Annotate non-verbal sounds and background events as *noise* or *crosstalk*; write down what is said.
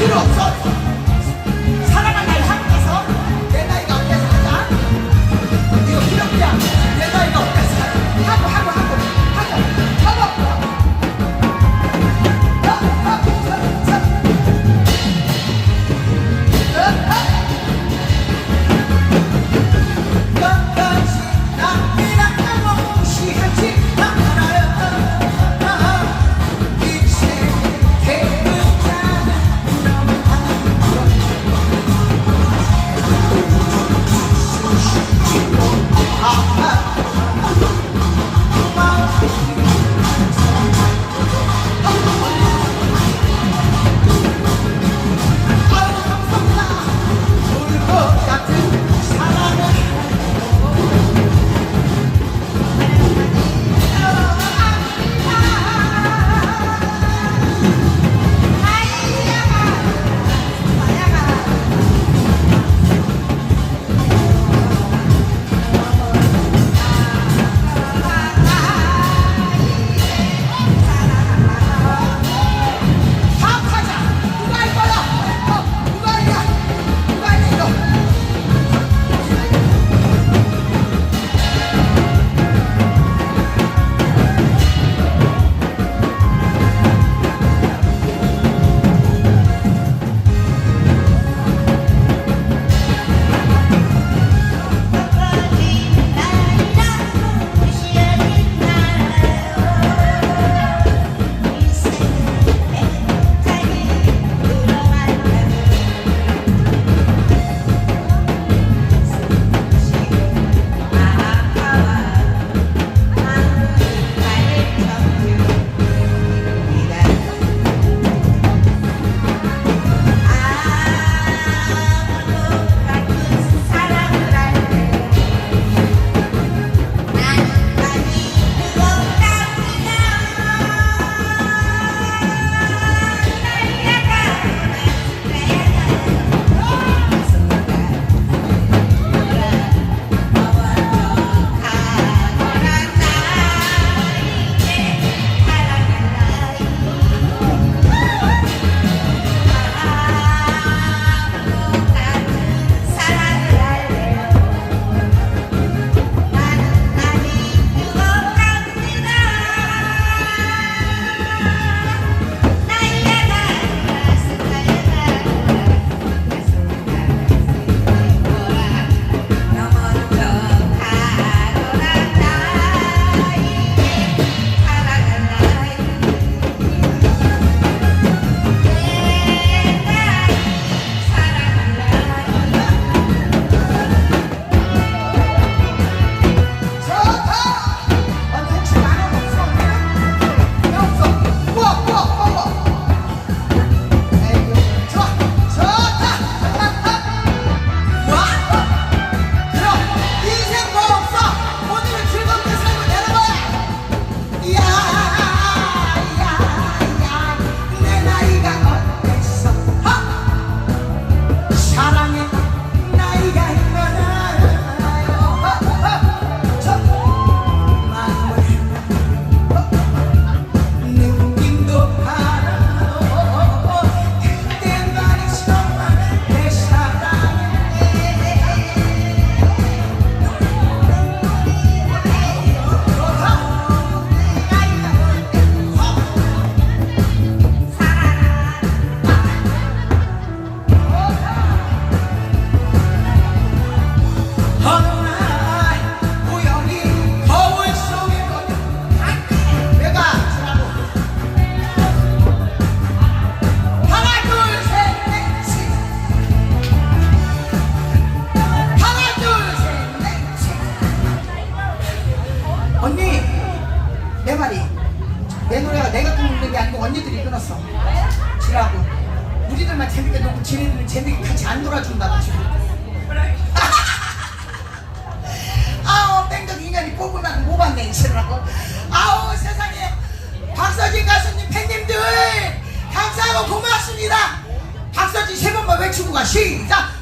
Bir atak Aha. 끊었어. 지라고. 우리들만 재밌게 놀고 쟤네들은 재밌게 같이 안 놀아준다고 지금. *laughs* 아우 뺑덕 인연이 뽑으면 못 봤네 이치라고. 아우 세상에 박서진 가수님 팬님들 감사하고 고맙습니다. 박서진 세 번만 외치고 가 시작.